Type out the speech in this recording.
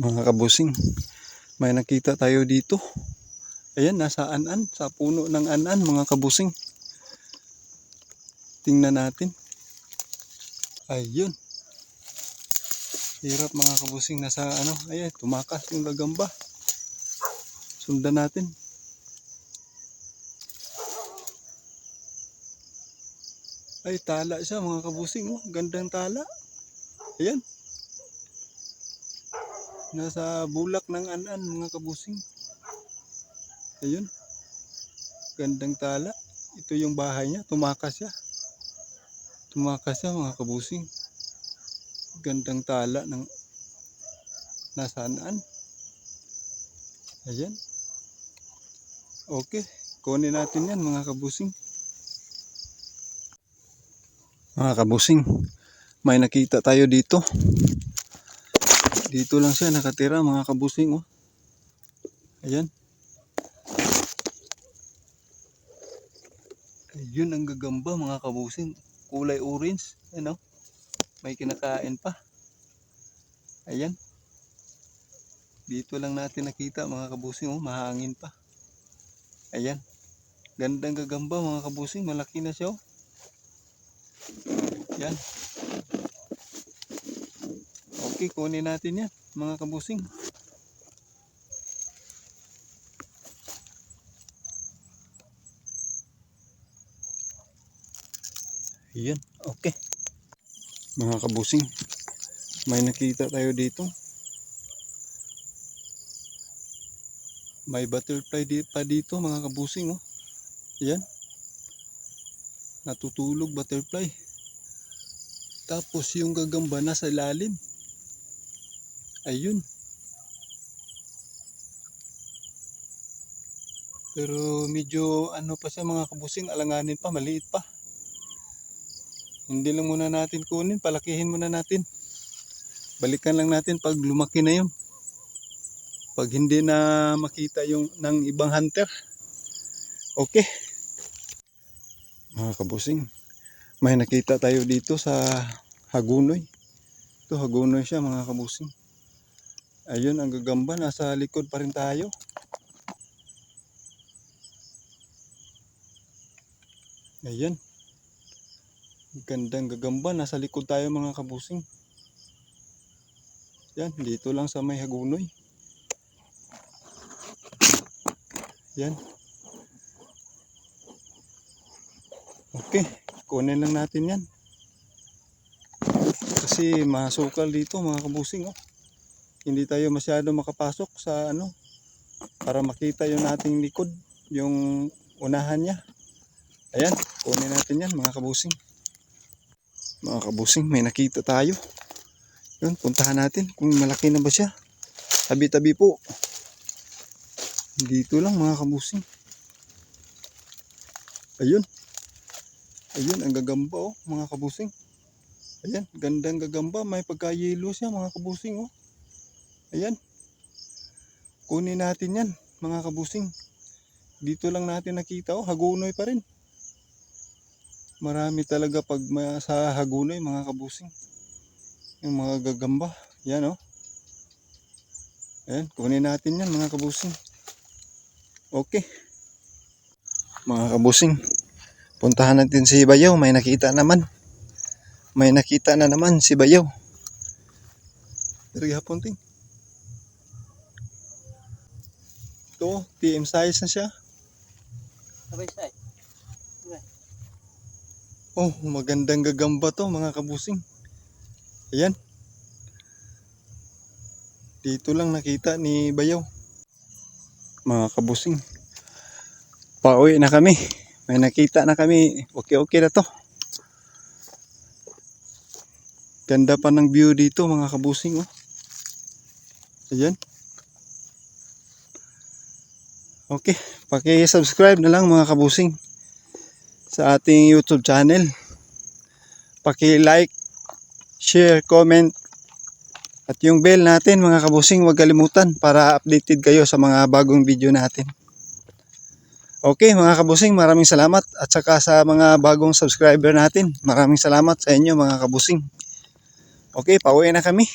Mga kabusing, may nakita tayo dito. Ayan, nasa anan, sa puno ng anan, mga kabusing. Tingnan natin. Ayun. Hirap mga kabusing, nasa ano, ayan, tumakas yung gagamba. Sundan natin. Ay, tala siya mga kabusing. Oh. Gandang tala. Ayan. Nasa bulak ng anan mga kabusing. Ayun. Gandang tala. Ito yung bahay niya. Tumakas siya. Tumakas siya mga kabusing. Gandang tala ng nasa anan. Ayan. Okay. Kunin natin yan mga kabusing. Mga kabusing, may nakita tayo dito. Dito lang siya nakatira mga kabusing. Oh. Ayan. Ayun ang gagamba mga kabusing. Kulay orange. Ayan oh. May kinakain pa. Ayan. Dito lang natin nakita mga kabusing. Oh. Mahangin pa. Ayan. Gandang gagamba mga kabusing. Malaki na siya oh. Yan. Kunin natin yan, mga kabusing. Yan, okay. Mga kabusing, may nakita tayo dito. May butterfly di pa dito, mga kabusing, oh. Yan. Natutulog butterfly. Tapos yung gagamba nasa ilalim. Ayun. Pero medyo ano pa siya mga kabusing, alanganin pa, maliit pa. Hindi lang muna natin kunin, palakihin muna natin. Balikan lang natin pag lumaki na yun. Pag hindi na makita yung ng ibang hunter. Okay. Mga kabusing, may nakita tayo dito sa Hagunoy. Ito Hagunoy siya mga kabusing. Ayun ang gagamba nasa likod pa rin tayo. Ayan. Gandang gagamba nasa likod tayo mga kabusing. Yan, dito lang sa may Hagunoy. Yan. Okay, kunin lang natin yan. Kasi masukal dito mga kabusing. Oh. Hindi tayo masyado makapasok sa ano para makita yung nating likod, yung unahan niya. Ayan, kunin natin yan mga kabusing. Mga kabusing, may nakita tayo. Yun, puntahan natin kung malaki na ba siya. Tabi-tabi po. Dito lang mga kabusing. Ayun. Ayun, ang gagamba oh, mga kabusing. Ayan, gandang gagamba. May pagka-yellow siya mga kabusing oh. Ayan. Kunin natin yan mga kabusing. Dito lang natin nakita oh, hagunoy pa rin. Marami talaga pag sa hagunoy mga kabusing. Yung mga gagamba. Yan oh. Ayan, kunin natin yan mga kabusing. Okay. Mga kabusing, puntahan natin si Bayaw. May nakita naman. May nakita na naman si Bayaw. Pero gihapon ting. Ito, TM size na siya. Sabay say. Oh, magandang gagamba to mga kabusing. Ayan. Dito lang nakita ni Bayaw. Mga kabusing. Pauwi na kami. May nakita na kami. Okay-okay na to. Ganda pa ng view dito mga kabusing. Oh. Ayan. Okay. Paki-subscribe na lang mga kabusing sa ating YouTube channel. Paki-like, share, comment at yung bell natin mga kabusing huwag kalimutan para updated kayo sa mga bagong video natin. Okay mga kabusing maraming salamat at saka sa mga bagong subscriber natin maraming salamat sa inyo mga kabusing. Okay pauwi na kami.